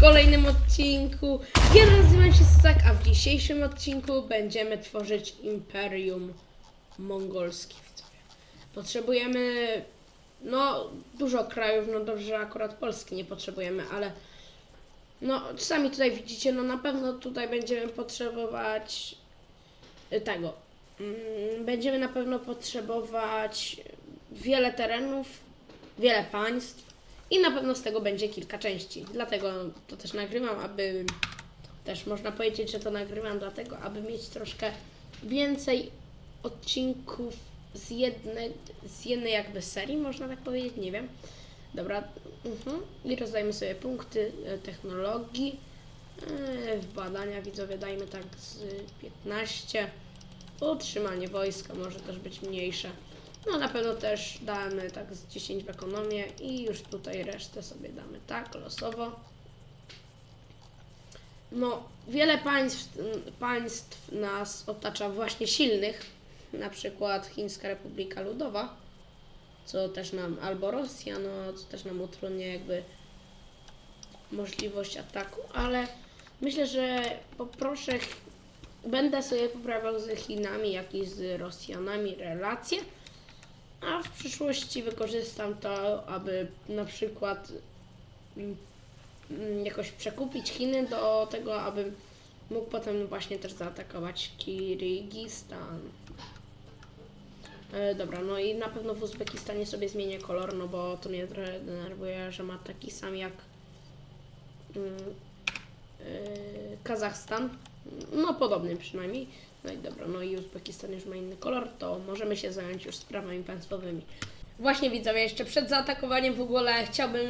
w kolejnym odcinku. Ja nazywam się Sak, a w dzisiejszym odcinku będziemy tworzyć Imperium Mongolskie. Potrzebujemy, no, dużo krajów, no dobrze, akurat Polski nie potrzebujemy, ale no, sami tutaj widzicie, no na pewno tutaj będziemy potrzebować y, tego. Mm, Będziemy na pewno potrzebować wiele terenów, wiele państw i na pewno z tego będzie kilka części. Dlatego to też nagrywam, aby też można powiedzieć, że to nagrywam dlatego, aby mieć troszkę więcej odcinków z jednej, z jednej jakby serii, można tak powiedzieć, nie wiem. Dobra, mhm. i rozdajmy sobie punkty e, technologii. E, W badania widzowie dajmy tak z 15. Utrzymanie wojska może też być mniejsze. No na pewno też damy tak z 10 w ekonomię i już tutaj resztę sobie damy tak losowo. No, wiele państw, państw nas otacza właśnie silnych, na przykład Chińska Republika Ludowa, co też nam, albo Rosja, no, co też nam utrudnia jakby możliwość ataku, ale myślę, że poproszę, będę sobie poprawiał z Chinami, jak i z Rosjanami relacje, a w przyszłości wykorzystam to, aby na przykład mm, mm, jakoś przekupić Chiny do tego, aby mógł potem właśnie też zaatakować Kirgistan. E, dobra, no i na pewno w Uzbekistanie sobie zmienię kolor, no bo to mnie trochę denerwuje, że ma taki sam jak mm, e, Kazachstan. No podobny przynajmniej. No i dobra, no i Uzbekistan już ma inny kolor, to możemy się zająć już sprawami państwowymi. Właśnie widzowie, jeszcze przed zaatakowaniem w ogóle chciałbym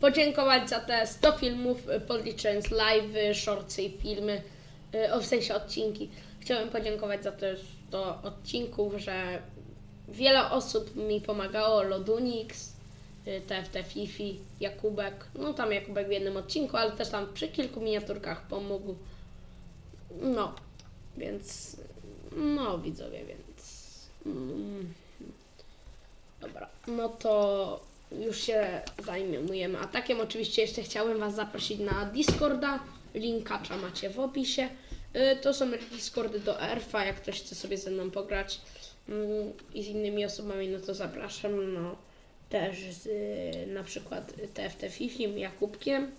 podziękować za te 100 filmów, y, podliczając live'y, shortsy i filmy, y, o w sensie odcinki. Chciałbym podziękować za te 100 odcinków, że wiele osób mi pomagało, Lodunix, y, TFT Fifi, Jakubek, no tam Jakubek w jednym odcinku, ale też tam przy kilku miniaturkach pomógł. No, więc no widzowie, więc mm, dobra, no to już się zajmujemy atakiem. Oczywiście jeszcze chciałem Was zaprosić na Discorda, linkacza macie w opisie. Y, To są Discordy do Erfa, jak ktoś chce sobie ze mną pograć mm, i z innymi osobami, no to zapraszam, no też z y, na przykład TFT Fifim, Jakubkiem.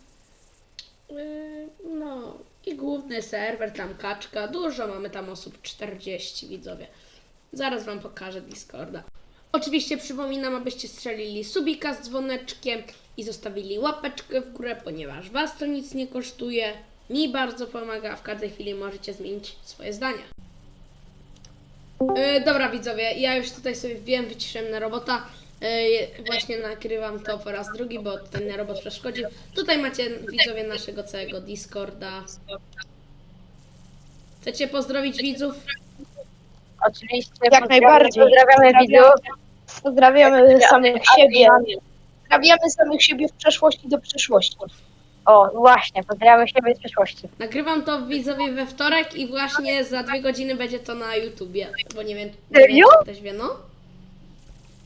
Yy, No i główny serwer, tam kaczka, dużo mamy tam osób, 40 widzowie. Zaraz Wam pokażę Discorda. Oczywiście przypominam, abyście strzelili subika z dzwoneczkiem i zostawili łapeczkę w górę, ponieważ Was to nic nie kosztuje, mi bardzo pomaga, w każdej chwili możecie zmienić swoje zdania. Yy, dobra widzowie, ja już tutaj sobie wbiłem, wyciszyłem na robota. Yy, właśnie nagrywam to po raz drugi, bo ten robot przeszkodził. Tutaj macie widzowie naszego całego Discorda. Chcecie pozdrowić widzów? Oczywiście. Jak najbardziej. Pozdrawiamy widzów. Pozdrawiamy samych siebie. Pozdrawiamy. Pozdrawiamy samych siebie w przeszłości do przyszłości. O, właśnie, pozdrawiamy siebie z przeszłości. Nagrywam to widzowie we wtorek i właśnie za dwie godziny będzie to na YouTubie, bo nie wiem, nie wiem Serio? czy ktoś wie, no.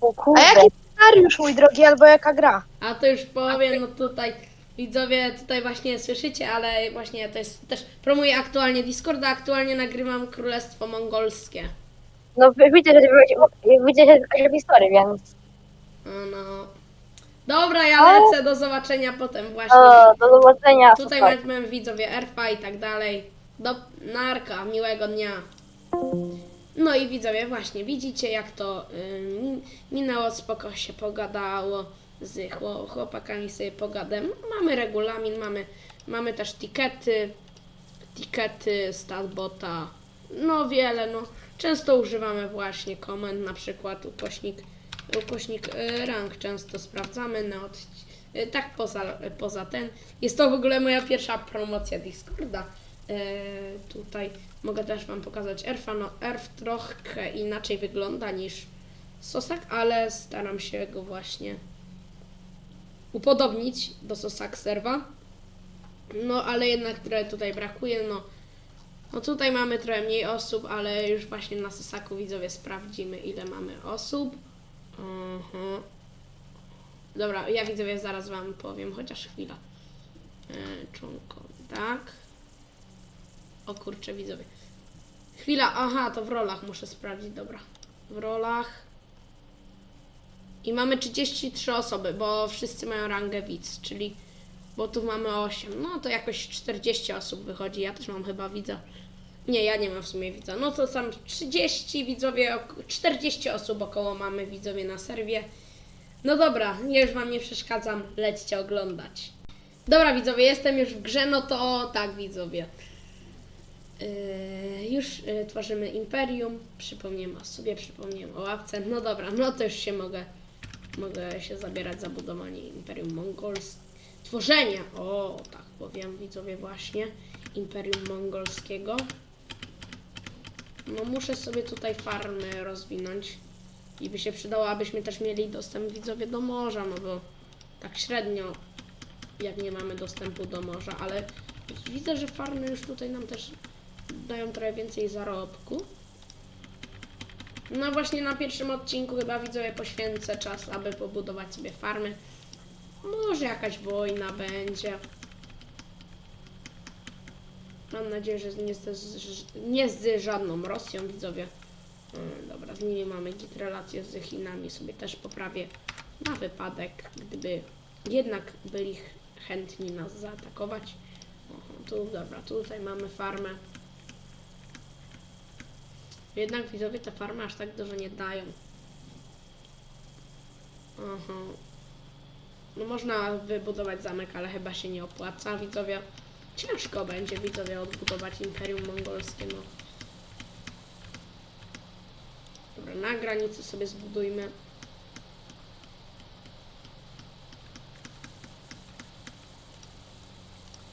O A kurde. jaki scenariusz, mój drogi, albo jaka gra? A to już powiem, no tutaj widzowie tutaj właśnie słyszycie, ale właśnie to jest też promuję aktualnie Discorda, aktualnie nagrywam Królestwo Mongolskie. No wy- widzę, że wy- widzę, że więc. No. Dobra, ja lecę, do zobaczenia potem właśnie. O, do zobaczenia. Tutaj Super. mamy widzowie Erfa i tak dalej. Do narka, miłego dnia. No i widzowie, właśnie widzicie jak to y, mi- minęło, spoko się pogadało z chło- chłopakami sobie pogadam. Mamy regulamin, mamy, mamy też tikety, tikety, statbota, no wiele, no. Często używamy właśnie komend, na przykład ukośnik, ukośnik y, rank często sprawdzamy na od, y, tak poza, poza ten. Jest to w ogóle moja pierwsza promocja Discorda. E, tutaj mogę też Wam pokazać Erfa. No, Erf trochę inaczej wygląda niż Sosak, ale staram się go właśnie upodobnić do Sosak serwa. No, ale jednak trochę tutaj brakuje. No, no tutaj mamy trochę mniej osób, ale już właśnie na Sosaku widzowie sprawdzimy ile mamy osób. Mhm. Dobra, ja widzowie zaraz Wam powiem, chociaż chwila. E, członkowie, tak. O kurczę, widzowie. Chwila, aha, to w rolach muszę sprawdzić, dobra. W rolach. I mamy 33 osoby, bo wszyscy mają rangę widz, czyli bo tu mamy 8. No to jakoś 40 osób wychodzi. Ja też mam chyba widza. Nie, ja nie mam w sumie widza. No to tam 30 widzowie, ok- 40 osób około mamy widzowie na serwie. No dobra, ja już wam nie przeszkadzam, lećcie oglądać. Dobra widzowie, jestem już w grze, no to tak widzowie. Yy, już yy, tworzymy imperium, przypomniałem o sobie, przypomniałem o ławce. No dobra, no to już się mogę, mogę się zabierać za budowanie imperium mongols. Tworzenie, o tak powiem widzowie właśnie, imperium mongolskiego. No muszę sobie tutaj farmy rozwinąć i by się przydało, abyśmy też mieli dostęp widzowie do morza, no bo tak średnio jak nie mamy dostępu do morza, ale widzę, że farmy już tutaj nam też dają trochę więcej zarobku. No właśnie na pierwszym odcinku chyba widzowie poświęcę czas, aby pobudować sobie farmy. Może jakaś wojna będzie. Mam nadzieję, że nie z, nie z żadną Rosją, widzowie. Mm, Dobra, z nimi mamy git relacje z Chinami, sobie też poprawię na wypadek, gdyby jednak byli ch- chętni nas zaatakować. Oho, tu, dobra, tutaj mamy farmę. Jednak widzowie te farmy aż tak dużo nie dają. Aha. No można wybudować zamek, ale chyba się nie opłaca, widzowie. Ciężko będzie, widzowie, odbudować Imperium Mongolskie, no. Dobra, na granicy sobie zbudujmy.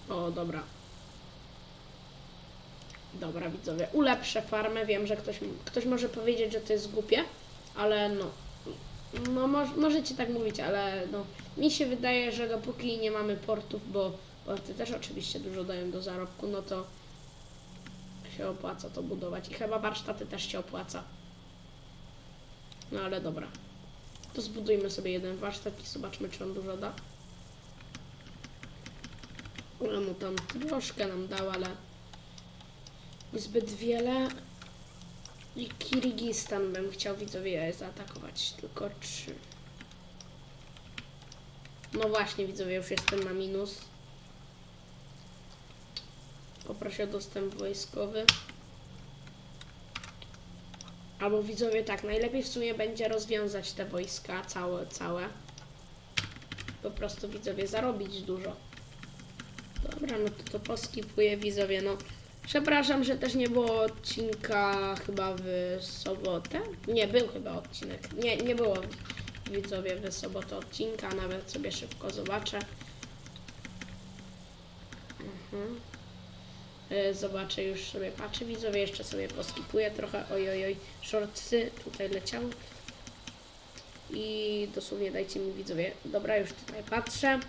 O, dobra. Dobra, widzowie, ulepszę farmę. Wiem, że ktoś, ktoś może powiedzieć, że to jest głupie, ale no. No, moż, możecie tak mówić, ale no. Mi się wydaje, że dopóki nie mamy portów, bo porty też oczywiście dużo dają do zarobku, no to się opłaca to budować. I chyba warsztaty też się opłaca. No ale dobra. To zbudujmy sobie jeden warsztat i zobaczmy, czy on dużo da. Ona mu tam troszkę nam dał, ale niezbyt wiele. I Kirgistan bym chciał widzowie zaatakować, tylko trzy. No właśnie widzowie, już jestem na minus. Poproszę o dostęp wojskowy. Albo widzowie tak, najlepiej w sumie będzie rozwiązać te wojska całe, całe. Po prostu widzowie zarobić dużo. Dobra, no to to poskipuję widzowie, no. Przepraszam, że też nie było odcinka chyba w sobotę. Nie, był chyba odcinek. Nie, nie było widzowie w sobotę odcinka, nawet sobie szybko zobaczę. Mhm. Y, Zobaczę już sobie, patrzę widzowie, jeszcze sobie poskipuję trochę. Oj, oj, oj, shortsy tutaj leciały. I dosłownie dajcie mi widzowie. Dobra, już tutaj patrzę.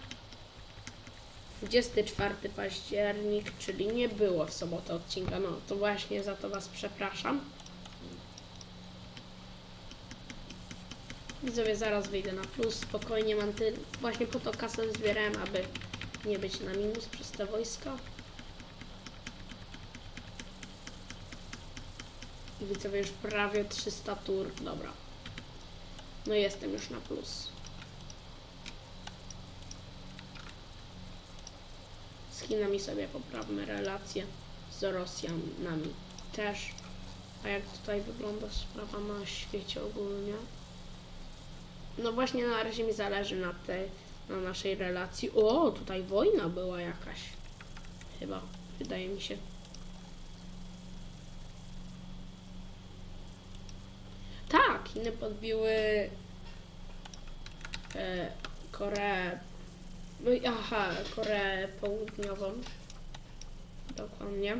24 październik, czyli nie było w sobotę odcinka. No to właśnie za to Was przepraszam. Widzowie, zaraz wyjdę na plus. Spokojnie mam ty. Właśnie po to kasę zbierałem, aby nie być na minus przez te wojska. Widzowie już prawie 300 tur. Dobra. No jestem już na plus. Chinami sobie poprawmy relacje. Z Rosjanami też. A jak tutaj wygląda sprawa na świecie ogólnie? No właśnie na razie mi zależy na tej, na naszej relacji. O, tutaj wojna była jakaś. Chyba, wydaje mi się. Tak, Chiny podbiły e, Koreę. No i aha, Koreę Południową. Dokładnie.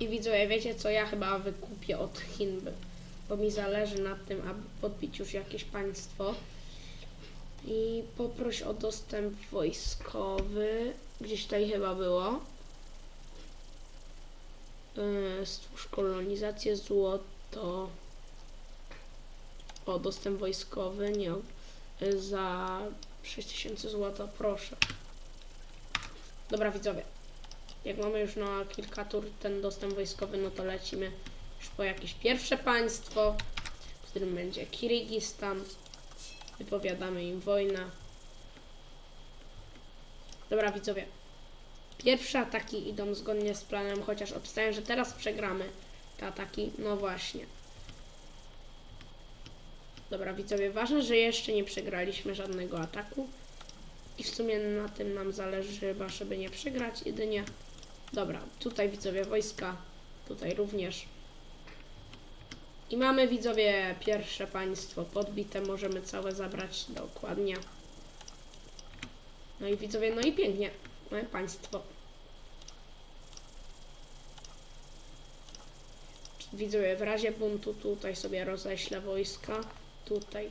I widzowie, wiecie co, ja chyba wykupię od Chin, bo mi zależy na tym, aby podbić już jakieś państwo. I poproś o dostęp wojskowy. Gdzieś tutaj chyba było. Yy, Stwórz kolonizację, złoto. O, dostęp wojskowy, nie. Yy, Za 6000 zł, proszę. Dobra, widzowie. Jak mamy już na kilka tur ten dostęp wojskowy, no to lecimy już po jakieś pierwsze państwo, w którym będzie Kirgistan. Wypowiadamy im wojnę. Dobra, widzowie. Pierwsze ataki idą zgodnie z planem, chociaż obstawiam, że teraz przegramy te ataki. No właśnie. Dobra, widzowie, ważne, że jeszcze nie przegraliśmy żadnego ataku. I w sumie na tym nam zależy chyba, żeby nie przegrać jedynie. Dobra, tutaj widzowie wojska, tutaj również. I mamy widzowie pierwsze państwo podbite, możemy całe zabrać dokładnie. No i widzowie, no i pięknie. Mamy państwo. Widzowie, w razie buntu tutaj sobie roześlę wojska. Tutaj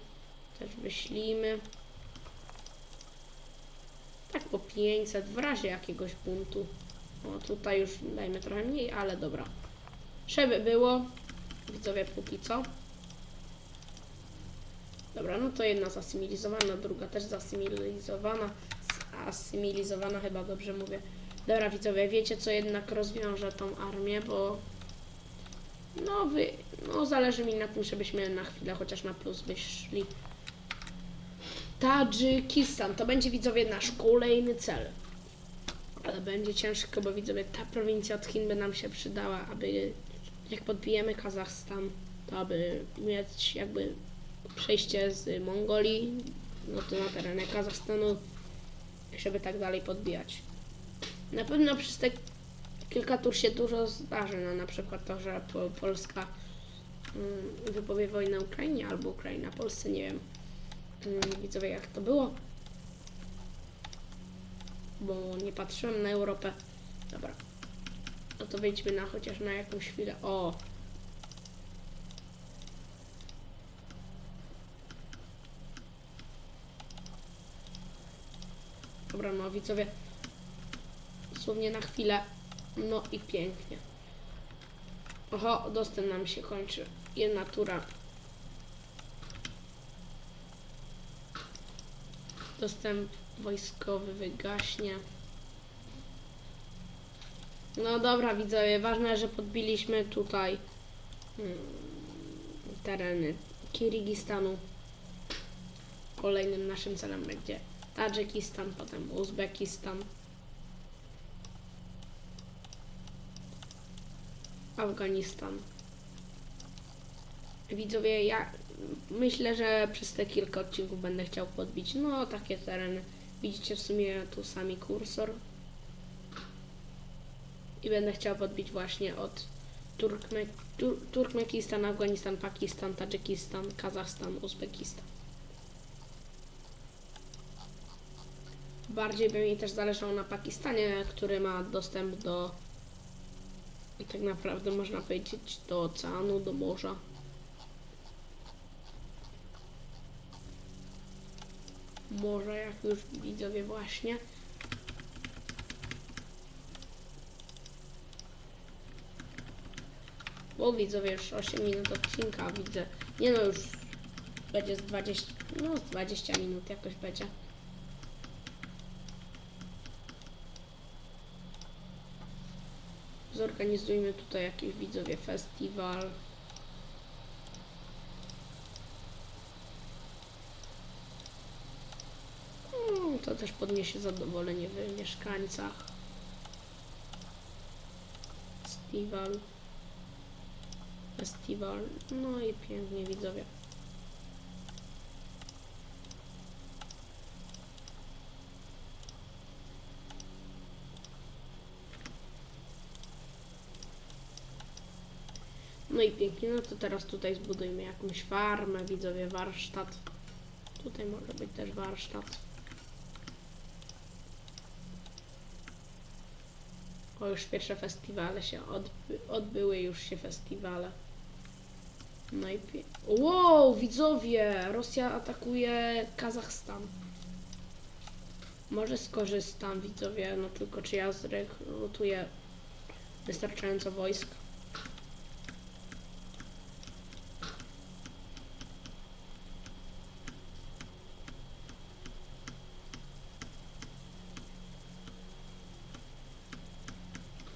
też wyślimy. Tak po 500 w razie jakiegoś buntu. O, tutaj już dajmy trochę mniej, ale dobra. Żeby było, widzowie, póki co. Dobra, no to jedna zasymilizowana, druga też zasymilizowana. Asymilizowana, chyba dobrze mówię. Dobra, widzowie, wiecie co jednak rozwiąże tą armię, bo no wy, no zależy mi na tym, żebyśmy na chwilę chociaż na plus wyszli. Tadżykistan, to będzie widzowie nasz kolejny cel. Ale będzie ciężko, bo widzowie, ta prowincja od Chin by nam się przydała, aby jak podbijemy Kazachstan, to aby mieć jakby przejście z Mongolii, no to na terenie Kazachstanu, żeby tak dalej podbijać. Na pewno przez te kilka tur się dużo zdarzy, no na przykład to, że po, Polska mm, wypowie wojnę Ukrainie albo Ukraina Polsce, nie wiem. Mm, widzowie, jak to było? Bo nie patrzyłem na Europę. Dobra. No to wejdźmy na chociaż na jakąś chwilę. O! Dobra, no widzowie. Dosłownie na chwilę. No i pięknie. Oho, dostęp nam się kończy. Jedna tura. Dostęp wojskowy wygaśnie. No dobra, widzowie, ważne, że podbiliśmy tutaj mm, tereny Kirgistanu. Kolejnym naszym celem będzie Tadżykistan, potem Uzbekistan. Afganistan. Widzowie, ja myślę, że przez te kilka odcinków będę chciał podbić, no takie tereny. Widzicie w sumie tu sami kursor. I będę chciał podbić właśnie od Turkme Tur Turkmenistan, Afganistan, Pakistan, Tadżykistan, Kazachstan, Uzbekistan. Bardziej by mi też zależało na Pakistanie, który ma dostęp do tak naprawdę można powiedzieć do oceanu, do morza. Morza, jak już widzowie właśnie. Bo widzowie już 8 minut odcinka widzę. Nie no już będzie z 20, no z 20 minut jakoś będzie. Zorganizujmy tutaj jakiś widzowie festiwal. Mm, To też podniesie zadowolenie w mieszkańcach. Festiwal. Festiwal. No i pięknie widzowie. No i pięknie, no to teraz tutaj zbudujmy jakąś farmę, widzowie, warsztat. Tutaj może być też warsztat. O, już pierwsze festiwale się odby odbyły, już się festiwale. No i. Wow, widzowie! Rosja atakuje Kazachstan. Może skorzystam, widzowie, no tylko czy ja zrekrutuję wystarczająco wojsk?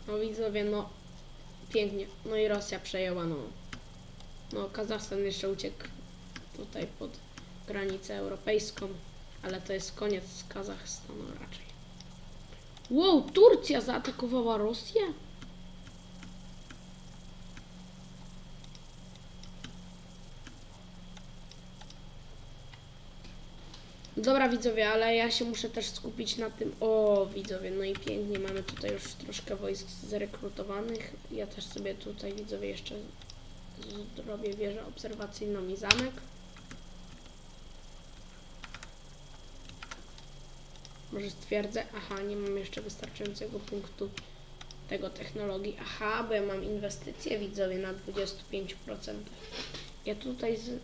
No widzowie, no pięknie. No i Rosja przejęła, no. No Kazachstan jeszcze uciekł tutaj pod granicę europejską, ale to jest koniec Kazachstanu raczej. Wow, Turcja zaatakowała Rosję? Dobra widzowie, ale ja się muszę też skupić na tym. O widzowie, no i pięknie mamy tutaj już troszkę wojsk zrekrutowanych. Ja też sobie tutaj widzowie jeszcze zrobię wieżę obserwacyjną i zamek. Może stwierdzę, aha, nie mam jeszcze wystarczającego punktu tego technologii. Aha, bo ja mam inwestycje widzowie na 25%. Ja tutaj z,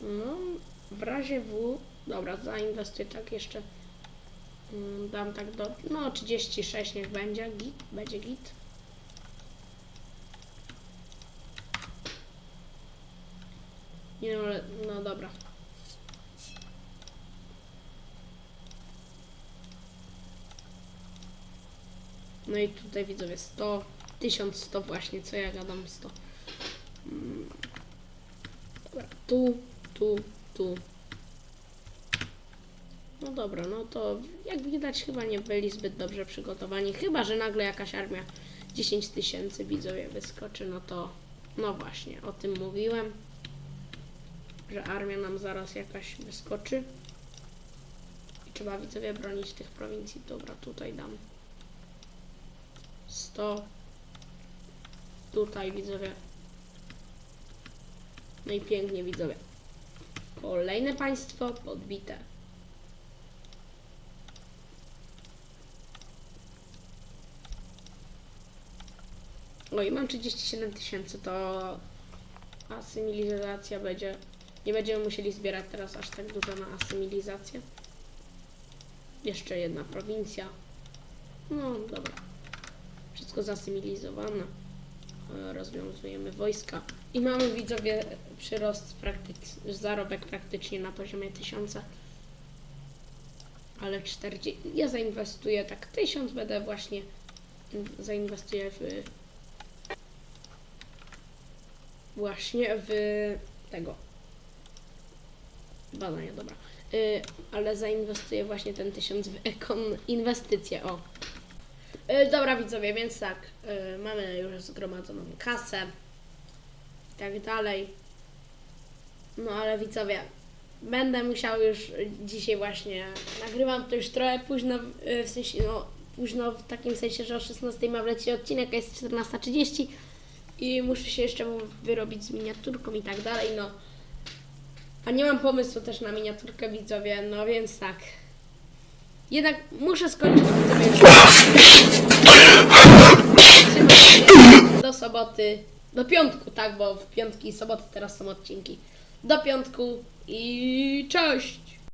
no, w razie W, dobra, zainwestuję tak jeszcze, mm, dam tak do, no 36 niech będzie, git, będzie git. Nie no, ale, no dobra. No i tutaj widzowie 100, 1100 właśnie, co ja gadam 100. Mm. Dobra, tu, tu, tu. Dobra, no to jak widać chyba nie byli zbyt dobrze przygotowani. Chyba, że nagle jakaś armia 10 tysięcy widzowie wyskoczy, no to no właśnie, o tym mówiłem. Że armia nam zaraz jakaś wyskoczy. I trzeba widzowie bronić tych prowincji. Dobra, tutaj dam 100. Tutaj widzowie. No i pięknie widzowie. Kolejne państwo podbite. Oj, mam 37 tysięcy, to asymilizacja będzie. Nie będziemy musieli zbierać teraz aż tak dużo na asymilizację. Jeszcze jedna prowincja. No dobra. Wszystko zasymilizowane. Rozwiązujemy wojska. I mamy widzowie przyrost zarobek praktycznie na poziomie 1000. Ale 40. Ja zainwestuję tak 1000 będę właśnie in- zainwestuję w właśnie w tego badania, dobra. Y, ale zainwestuję właśnie ten tysiąc w ekon inwestycje, o. Y, dobra widzowie, więc tak, y, mamy już zgromadzoną kasę i tak dalej. No ale widzowie, będę musiał już dzisiaj właśnie, nagrywam to już trochę późno, y, w sensie, no późno w takim sensie, że o 16 ma wlecieć odcinek, a jest 14.30 i muszę się jeszcze wyrobić z miniaturką i tak dalej, no. A nie mam pomysłu też na miniaturkę widzowie, no więc tak. Jednak muszę skończyć. Do soboty, do piątku, tak, bo w piątki i soboty teraz są odcinki. Do piątku i cześć!